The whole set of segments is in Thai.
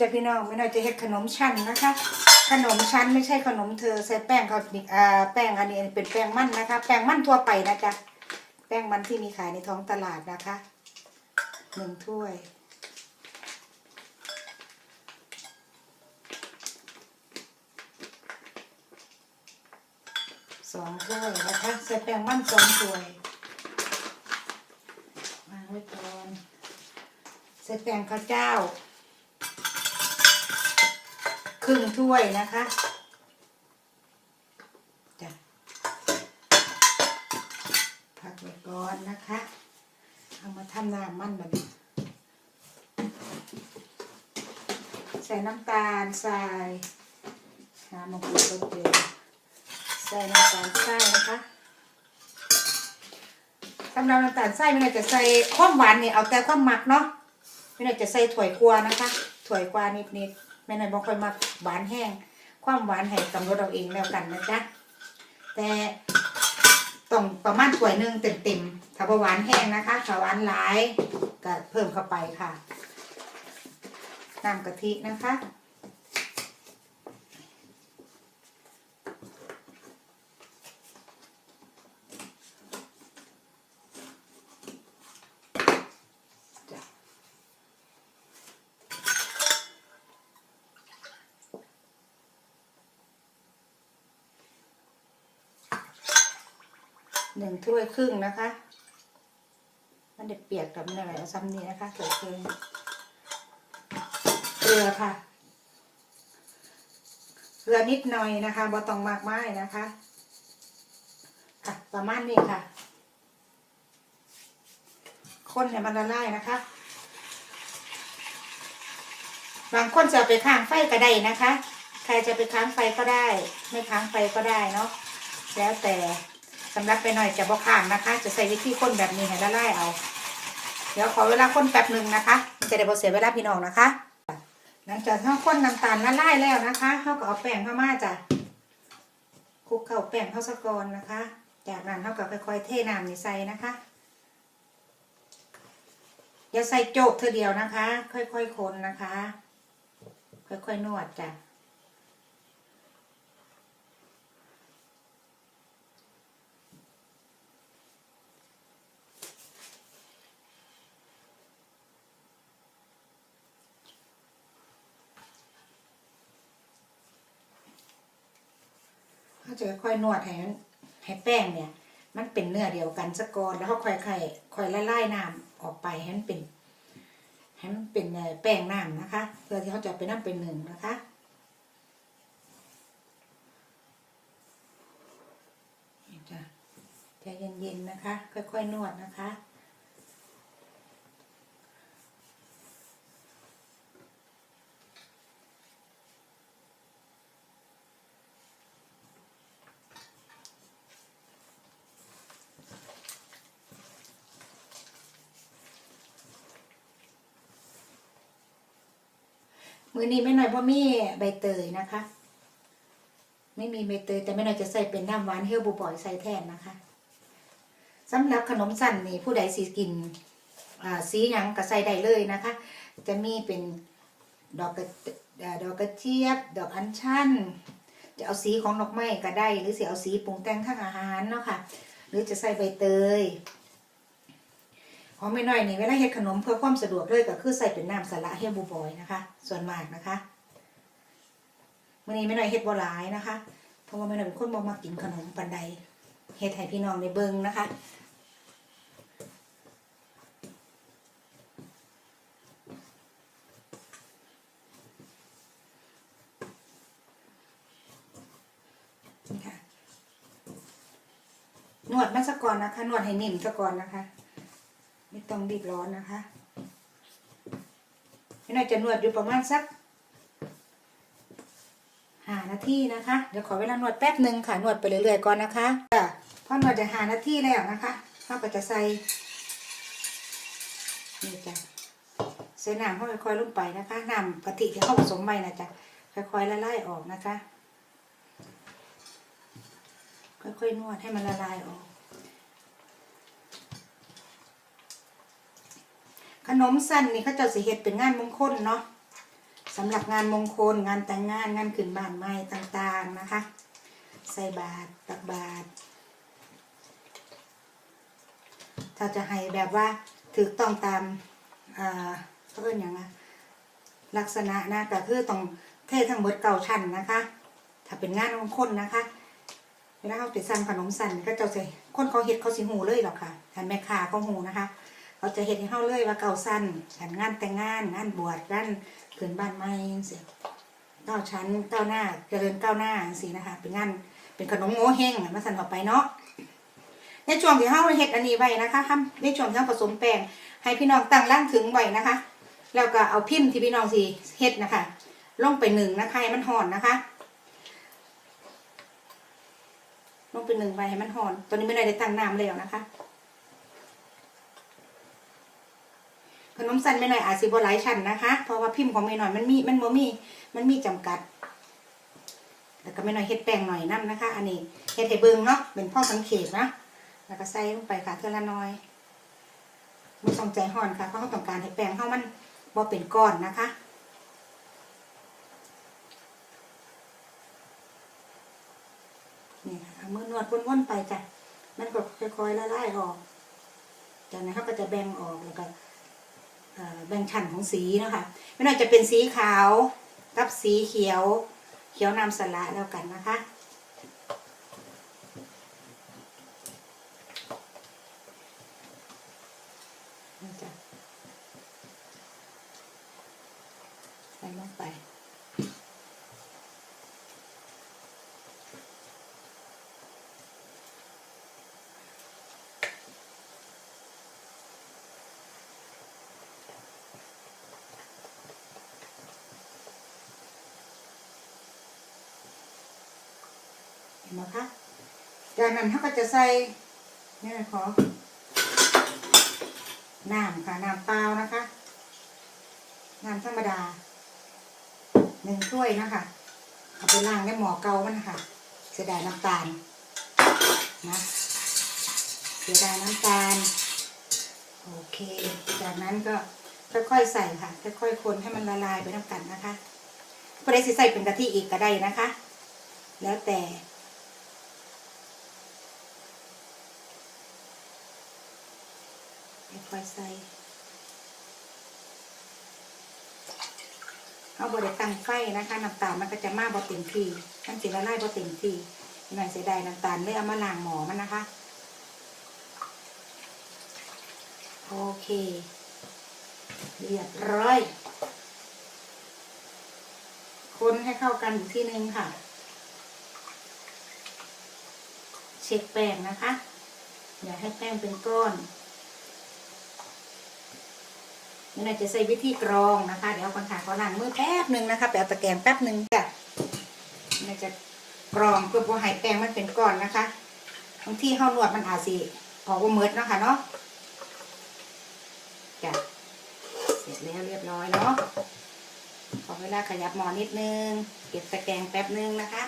จะพี่น้องไม่น่าจะเฮ็ดขนมชั้นนะคะ ขนมชั้นไม่ใช่ขนมเธอใส่แป้งเขาอ่าแป้งอันนี้เป็นแป้งมันนะคะ แป้งมันทั่วไปนะจ๊ะแป้งมันที่มีขายในท้องตลาดนะคะหนึ่งถ้วยสองถ้วยนะคะใส่แป้งมันสองถ้วยวางไว้ก่อนใส่แป้งข้าวเจ้า รึ่งถ้วยนะคะจ้ะพักไว้ก่อนนะคะ เอามาทำน้ำมันแบบนี้ใส่น้ำตาลใส่น้ำมะกรูดรสเดียวใส่น้ำตาลทรายนะคะสำหรับน้ำตาลทรายไม่น่าจะใส่ความหวานนี่เอาแต่ความหมักเนาะไม่น่าจะใส่ถั่วยกลัวนะคะ ถั่วยกลัวนิดๆ แม่น่าบอกค่อยมักหวานแห้ง ความหวานให้กำหนดเอาเองแล้วกันนะจ๊ะแต่ต้องประมาณถ้วยหนึ่งเต็มๆถ้าว่าหวานแห้งนะคะถ้าหวานหลายก็เพิ่มเข้าไปค่ะน้ำกะทินะคะ หนึ่งถ้วยครึ่งนะคะ มันเด็ดเปียกกับเนยซ้ำนี้นะคะเกลือเกลือเกลือค่ะเกลือนิดหน่อยนะคะบ่ต้องมากมายนะคะอะประมาณนี้ค่ะ คนให้มันละลายนะคะ บางคนจะไปค้างไฟก็ได้นะคะ ใครจะไปค้างไฟก็ได้ ไม่ค้างไฟก็ได้เนาะแล้วแต่ สำหรับไปหน่อยจะบอกข้างนะคะ จะใส่วิธีคนแบบนี้ให้ละลายเอา เดี๋ยวขอเวลาคนแป๊บหนึ่งนะคะ จะได้บเสียเวลาพี่น้องนะคะ หลังจากที่เราคนน้ำตาลละลายแล้วนะคะเขาก็เอาแป้งเข้ามาจ้ะคลุกเข้าแป้งเข้าสกอนนะคะ จากนั้นเขาก็ค่อยๆเทน้ำนี่ใส่นะคะอย่าใส่โจกเธอเดียวนะคะ ค่อยๆคนนะคะ ค่อยๆนวดจ้ะ เขาจะค่อยนวดให้มันให้แป้งเนี่ย มันเป็นเนื้อเดียวกันสะกอนแล้วเขาค่อยค่อยค่อยละลายน้ำออกไปให้มันเป็นให้มันเป็นแป้งน้ำนะคะ เพื่อที่เขาจะไปน้ำเป็นหนึ่งนะคะจ้ะใจเย็นๆนะคะ ค่อยๆนวดนะคะ มือนี้ไม่น้อยเพราะมีใบเตยนะคะ ไม่มีใบเตยแต่ไม่น้อยจะใส่เป็นน้ำหวานเฮลบูบอยใส่แทนนะคะสำหรับขนมสั้นนี่ผู้ใดสีกินอ่าสีหยังก็ใส่ได้เลยนะคะ จะมีเป็นดอกกระดอกกระเจี๊ยบ ดอกอัญชันจะเอาสีของดอกไม้ก็ได้ หรือสีเอาสีปรุงแต่งทางอาหารเนาะค่ะ หรือจะใส่ใบเตย ของไม่น้อยนี่เวลาเฮ็ดขนมเพื่อความสะดวกเลยก็คือใส่เป็นน้ำสาระเฮลบูบอยนะคะ ส่วนมากนะคะมื้อนี้ไม่น้อยเฮ็ดบ่หลายนะคะ เพราะว่าไม่น้อยเป็นคนบ่มักกินขนมปานใดเฮ็ดให้พี่น้องได้เบิ่งนะคะนี่ค่ะนวดมันซะก่อนนะคะ นวดให้นิ่มซะก่อนนะคะ ต้องรีบร้อนนะคะพี่น้อยจะนวดอยู่ประมาณสักหานาทีนะคะ เดี๋ยวขอเวลานวดแป๊บหนึ่งค่ะ นวดไปเรื่อยๆก่อนนะคะจ้ะพอนวดจะหานาทีแล้วนะคะเราก็จะใส่นี่จ้ะใส่น้ำเข้าไปค่อยๆลงไปนะคะน้ำกะทิที่เข้าผสมไปนะจ๊ะค่อยๆละลายออกนะคะ ค่อยๆนวดให้มันละลายออก ขนมสั้นนี่เขาเจะสิเฮ็ดเป็นงานมงคลเนาะสำหรับงานมงคลงานแต่งงานงานขึ้นบ้านใหม่ต่างๆนะคะ ใส่บาตรตักบาตรถ้าจะให้แบบว่าถูกต้องตามอ่าเขาเรียกอย่างไงลักษณะนะก็คือต้องเททั้งหมดเก่าชั้นนะคะ ถ้าเป็นงานมงคลนะคะเวลาเขาไปสั่งขนมสั่นก็จะใส่คนเขาเฮ็ดเขาสิหูเลยหรอกค่ะทานแม่ค้าเขาหูนะคะ เขาจะเฮ็ดให้เขาเลยว่าเก่าสั้นงานงานแต่งงานงานบวชงานขึ้นบ้านใหม่เสียเก้าชั้นเก้าหน้าเจริญก้าหน้าสินะคะ เป็นงานเป็นขนมโง่เฮงมาสั่นออกไปเนาะในช่วงที่เขาเฮ็ดอันนี้ไว้นะคะทำในช่วงที่เขาผสมแป้งให้พี่น้องตั้งร่างถึงไว้นะคะ แล้วก็เอาพิมพ์ที่พี่น้องสิเฮ็ดนะคะลงไปหนึ่งนะคะให้มันห่อนนะคะลงไปหนึ่งไว้ให้มันห่อน ตอนนี้ไม่ได้ได้ตั้งน้ำแล้วนะคะ ขนมสั้นไม่หน่อยอาจสิบหลายชั้นนะคะ เพราะว่าพิมพ์ของไม่หน่อยมันมีมันบ่มีมันมีจำกัด แล้วก็ไม่หน่อยเฮ็ดแป้งหน่อยน้ำนะคะ อันนี้เฮ็ดให้เบิ่งเนาะเป็นพ่อสังเกตนะแล้วก็ใส่ลงไปค่ะเท่าละน้อยไม่ต้องใจห่อนค่ะเพราะเขาต้องการให้แป้งเขามันบ่เป็นก้อนนะคะนี่ค่ะเมือนวดวนๆไปจ้ะมันก็ค่อยๆละลายออกจากนั้นเขาก็จะแบ่งออกแล้วก็ แบ่งชั้นของสีนะคะไม่น่าจะเป็นสีขาวกับสีเขียว เขียวนำสละแล้วกันนะคะใส่ลงไป ห็นไหมคะจากนั้นเขาก็จะใส่นี่ขอน้ำค่ะน้ำเปล่านะคะน้ำธรรมดาหนึ่งถ้วยนะคะเอาไปล้างในหม้อเก่ามันนะคะเสียดายน้ำตาลนะเสียดายน้ำตาลโอเค จากนั้นก็ค่อยๆใส่ค่ะค่อยๆคนให้มันละลายไปน้ำกันนะคะก็ได้สิใส่เป็นกะทิอีกก็ได้นะคะ แล้วแต่ ค่ อยใส่เอาบริตั้งไฟนะคะน้ำตาลมันก็จะมาบ่เต็มที่มันสิละลายบ่เต็มที่หน่อยเสียดายน้ำตาลเลยเอามาล้างหมอมันนะคะ โอเค เรียบร้อย คนให้เข้ากันอีกทีนึงค่ะ เช็คแป้งนะคะ อย่าให้แป้งเป็นก้อน นี่เราจะใส่วิธีกรองนะคะ เดี๋ยวคนถ่ายขอล้างมือแป๊บหนึ่งนะคะไปเอาตะแกรงแป๊บหนึ่งจ้ะนี่จะกรองเพื่อพอให้แป้งมันเป็นก้อนนะคะบางที่เข้านวดมันอาจสิออกว่าเมิดเนาะคะเนาะจ้ะเสร็จแล้วเรียบร้อยเนาะขอเวลาขยับหมอนิดนึง เก็บตะแกรงแป๊บนึงนะคะ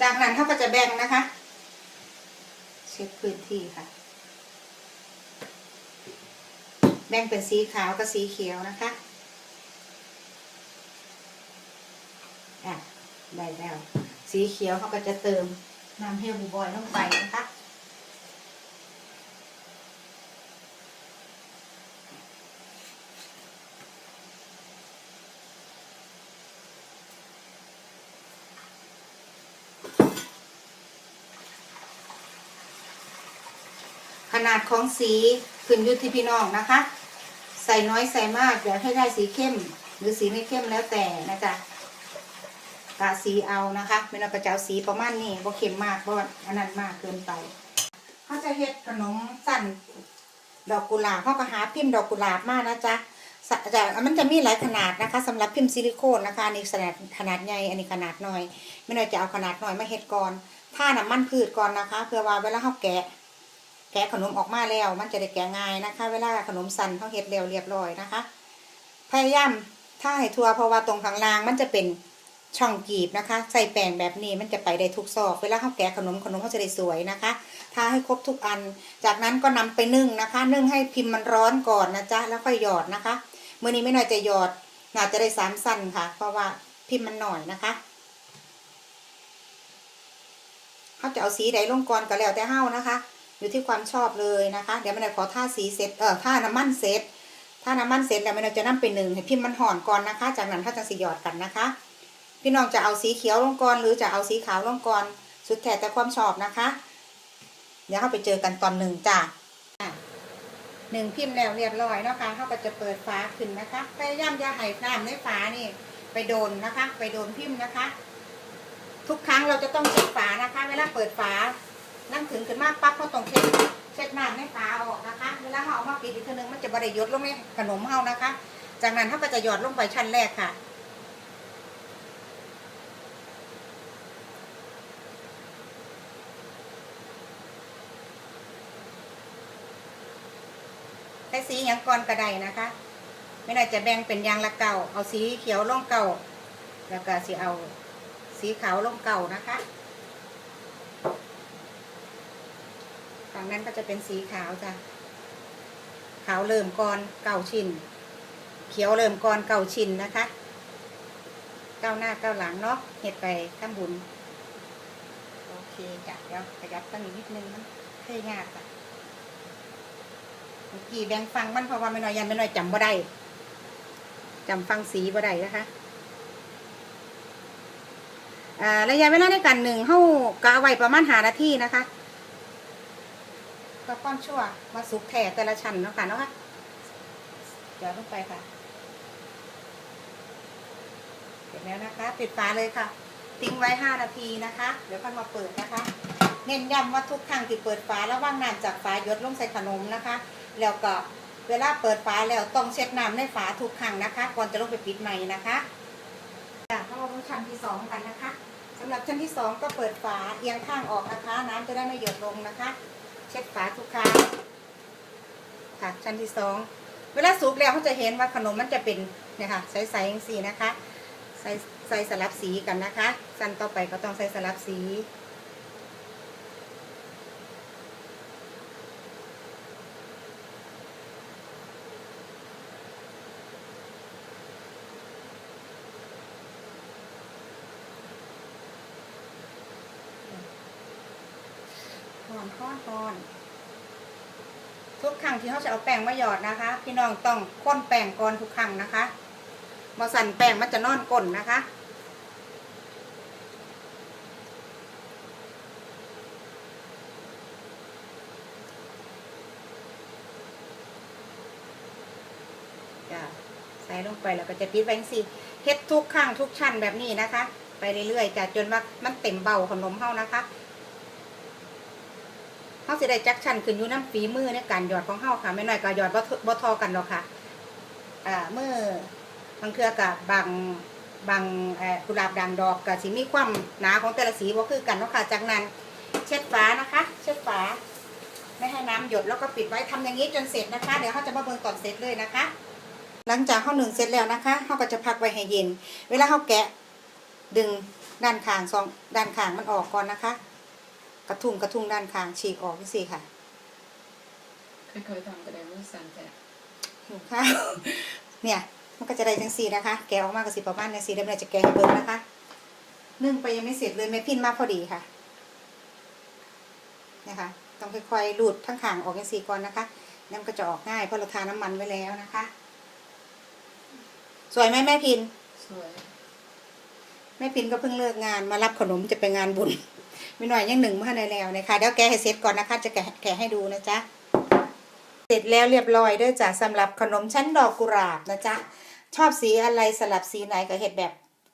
จากนั้นเขาก็จะแบ่งนะคะ เช็คพื้นที่ค่ะ แบ่งเป็นสีขาวกับสีเขียวนะคะอะได้แล้ว สีเขียวเขาก็จะเติมน้ำเฮลบูบอยลงไปนะคะ นาดของสีขึ้นอยู่ที่พี่น้องนะคะ ใส่น้อยใส่มากอยากให้ได้สีเข้ม หรือสีไม่เข้มแล้วแต่นะจ๊ะกะสีเอานะคะไม่ต้องกระเจ้าสีประมาณนี้บ่เข้มมากบ่อันนั้นมากเกินไปเขาจะเฮ็ดขนมสั้นดอกกุหลาบเขาก็หาพิมพ์ดอกกุหลาบมากนะจ๊ะจะมันจะมีหลายขนาดนะคะสำหรับพิมพ์ซิลิโคนนะคะอันนี้ขนาดขนาดใหญ่อันนี้ขนาดน้อยไม่น่าจะเอาขนาดน้อยมาเฮ็ดก่อนถ้าน้ำมันพืชก่อนนะคะ เพื่อว่าเวลาเขาแกะะขนมออกมาแล้ว มันจะได้แกะง่ายนะคะ เวลาขนมสันเขาเฮ็ดแล้วเรียบร้อยนะคะ พยายามถ้าให้ทัวเพราะว่าตรงข้างล่างมันจะเป็นช่องกีบนะคะ ใส่แป้งแบบนี้มันจะไปได้ทุกซอก เวลาเขาแกะขนมขนมเขาจะได้สวยนะคะทาให้ครบทุกอัน จากนั้นก็นำไปนึ่งนะคะ นึ่งให้พิมพ์มันร้อนก่อนนะจ๊ะแล้วค่อยหยอดนะคะมื่อนี้ไม่น่อยจะหยอดน่าจะได้สามสั้นค่ะ เพราะว่าพิมพ์มันหน่อยนะคะเขาจะเอาสีใดลงก่อนก็แล้วแต่เฮ้านะคะ อยู่ที่ความชอบเลยนะคะ เดี๋ยวไม่ได้ขอท่าสีเสร็จเออท่าน้ำมันเสร็จถ้าน้ำมันเสร็จแล้วไม่น่อยจะนำไปหนึ่งให้พิมพ์มันห่อนก่อนนะคะ จากนั้นเขาจะสีหยอดกันนะคะ พี่น้องจะเอาสีเขียวลงก่อนหรือจะเอาสีขาวลงก่อนสุดแท้แต่ความชอบนะคะ เดี๋ยวเราไปเจอกันตอนหนึ่งจ้ะหนึ่งพิมพ์แล้วเรียบร้อยนะคะเขาก็จะเปิดฝาขึ้นนะคะพยายามอย่าให้น้ำในฝานี่ไปโดนนะคะ ไปโดนพิมพ์นะคะ ทุกครั้งเราจะต้องเช็ดฝานะคะ เวลาเปิดฝา นั่งถึงขึ้นมากปั๊บเขาต้องเช็ดเช็ดน้ำในฝาออกนะคะเวลาเขาเอามาปิดอีกทีนึงมันจะบริยดลงในขนมเฮานะคะ จากนั้นเขาก็จะหยอดลงไปชั้นแรกค่ะใช้สีอย่างก่อนกระไดนะคะ ไม่น่าจะแบ่งเป็นยางละเก่า เอาสีเขียวลงเก่า แล้วก็สีเอาสีขาวลงเก่านะคะ ฝั่งนั้นก็จะเป็นสีขาวจ้ะ ขาวเริ่มก่อนเก่าชินเขียวเริ่มก่อนเก่าชินนะคะ เก้าหน้าเก้าหลังเนาะเห็ดไปข้ามบุญ โอเคจ้ะเดี๋ยวขยับตั้งอีกนิดนึงมันเคยงากจ้ะเมื่อกี้แบงฟังมันเพราะว่าไม่น้อยยันไม่น้อยจำบ่ได้จำฟังสีบ่ได้นะคะระยะเวลาในการหนึ่งเฮากะไว้ประมาณหานาทีนะคะ ก็ก้อนชั่วมาสุกแถ่แต่ละชั้นเนาะค่ะเนาะค่ะเดี๋ยวลงไปค่ะเสร็จแล้วนะคะ ปิดฝาเลยค่ะ ทิ้งไว้ห้านาทีนะคะ เดี๋ยวค่อยมาเปิดนะคะ เน้นย้ำว่าทุกครั้งที่เปิดฝาระว่างน้ำจากฝาหยดลงใส่ขนมนะคะ แล้วก็เวลาเปิดฝาแล้วต้องเช็ดน้ำในฝาทุกครั้งนะคะ ก่อนจะลงไปปิดใหม่นะคะจะเข้ามาชั้นที่สองกันนะคะสำหรับชั้นที่สองก็เปิดฝาเอียงข้างออกนะคะ น้ำจะได้ไม่หยดลงนะคะ ช็ดฝาทุกครั้งค่ะชั้นที่สองเวลาสุกแล้วเขาจะเห็นว่าขนมมันจะเป็นเนี่ยค่ะใสๆอย่างสีนะคะใส่ใส่สลับสีกันนะคะชั้นต่อไปก็ต้องใส่สลับสี อนค้อนหอนทุกครั้งที่เขาจะเอาแป้งมาหยอดนะคะ พี่น้องต้องค้นแป้งก่อนทุกครั้งนะคะบอสันแป้งมันจะนอนก้นนะคะจะใส่ลงไปแล้วก็จะปิดไว้งสิเฮ็ดทุกครั้งทุกชั้นแบบนี้นะคะ ไปเรื่อยๆจะจนว่ามันเต็มเบาขนมเฮานะคะ เฮาสิได้จักชั้นขึ้นอยู่น้ำฝีมือในการหยอดของเฮาค่ะไม่น้อยก็หยอดบ่ทบ่ทอกันหรอกค่ะอ่าเมื่อบางเทื่อกับบางบางเอ่อกุหลาบด่างดอกก็สิมีความหนาของแต่ละสีบ่คือกันเนาะค่ะ จากนั้นเช็ดฝานะคะ เช็ดฝา ไม่ให้น้ำหยดแล้วก็ปิดไว้ทำอย่างนี้จนเสร็จนะคะ เดี๋ยวเขาจะมาเบิ่งตอนเสร็จเลยนะคะ หลังจากเขาหนึ่งเสร็จแล้วนะคะเขาก็จะพักไว้ให้เย็น เวลาเขาแกะดึงด้านข้างสองด้านข้างมันออกก่อนนะคะ กระทุ้งกระทุ้งด้านข้างฉีกออกนี่สิค่ะค่อยๆทำก็ได้ไม่สั่นแต่หิวข้าวเนี่ยมันก็จะได้จังสี่นะคะ แกะออกมากับสีประมาณจังสี่เดี๋ยวเราจะแกะให้เบิ่งนะคะนึ่งไปยังไม่เสร็จเลยแม่พินมาพอดีค่ะนะคะต้องค่อยๆรูดทั้งข้างออกจังสี่ก่อนนะคะน้ำก็จะออกง่ายเพราะเราทาน้ำมันไว้แล้วนะคะ สวยไหมแม่พินสวย แม่พินก็เพิ่งเลิกงานมารับขนมจะไปงานบุญไม่หน่อยยังหนึ่งเมื่อในแล้วนะคะเดี๋ยวแกะให้เสร็จก่อนนะคะจะแกะแกะให้ดูนะจ๊ะเสร็จแล้วเรียบร้อยเด้วยจ้ะสำหรับขนมชั้นดอกกุหลาบนะจ๊ะชอบสีอะไรสลับสีไหนก็เห็ดแบบ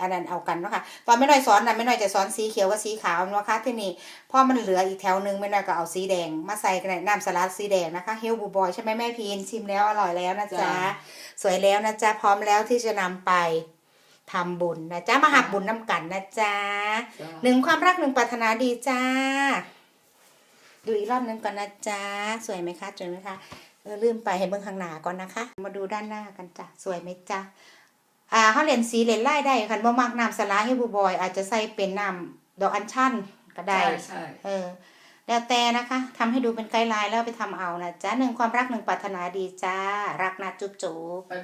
อันนั้นเอากันเนาะค่ะตอนไม่น้อยสอนนะไม่น้อยจะสอนสีเขียวกับสีขาวเนาะค่ะที่นี่พอมันเหลืออีกแถวหนึงไม่น้อยก็เอาสีแดง มาใส่กันในน้ำสลัดสีแดงนะคะเฮลบูบอยใช่ไหมแม่พีนชิมแล้วอร่อยแล้วนะจ๊ะสวยแล้วนะจ๊ะพร้อมแล้วที่จะนำไป ทำบุญนะจ๊ะมาหักบุญน้ำกันนะจ๊ะจ้าหนึ่งความรักหนึ่งปรารถนาดีจ้า ดูอีกรอบหนึงก่อนนะจ๊ะสวยไหมคะสวยไหมคะเออลืมไปให้เบิ่งข้างหน้าก่อนนะคะ มาดูด้านหน้ากันจ้ะสวยไหมจ๊ะอ่าเขาเล่นสีเล่นลายได้คันบ่มักน้ำสลาให้บูบอย อาจจะใส่เป็นน้ำดอกอัญชันก็ได้ใช่ใช่เออแล้วแต่นะคะทำให้ดูเป็นไกด์ไลน์แล้วไปทำเอานะจ๊ะหนึ่งความรักหนึ่งปรารถนาดีจ้า รักนะจุ๊บจุ๊บไป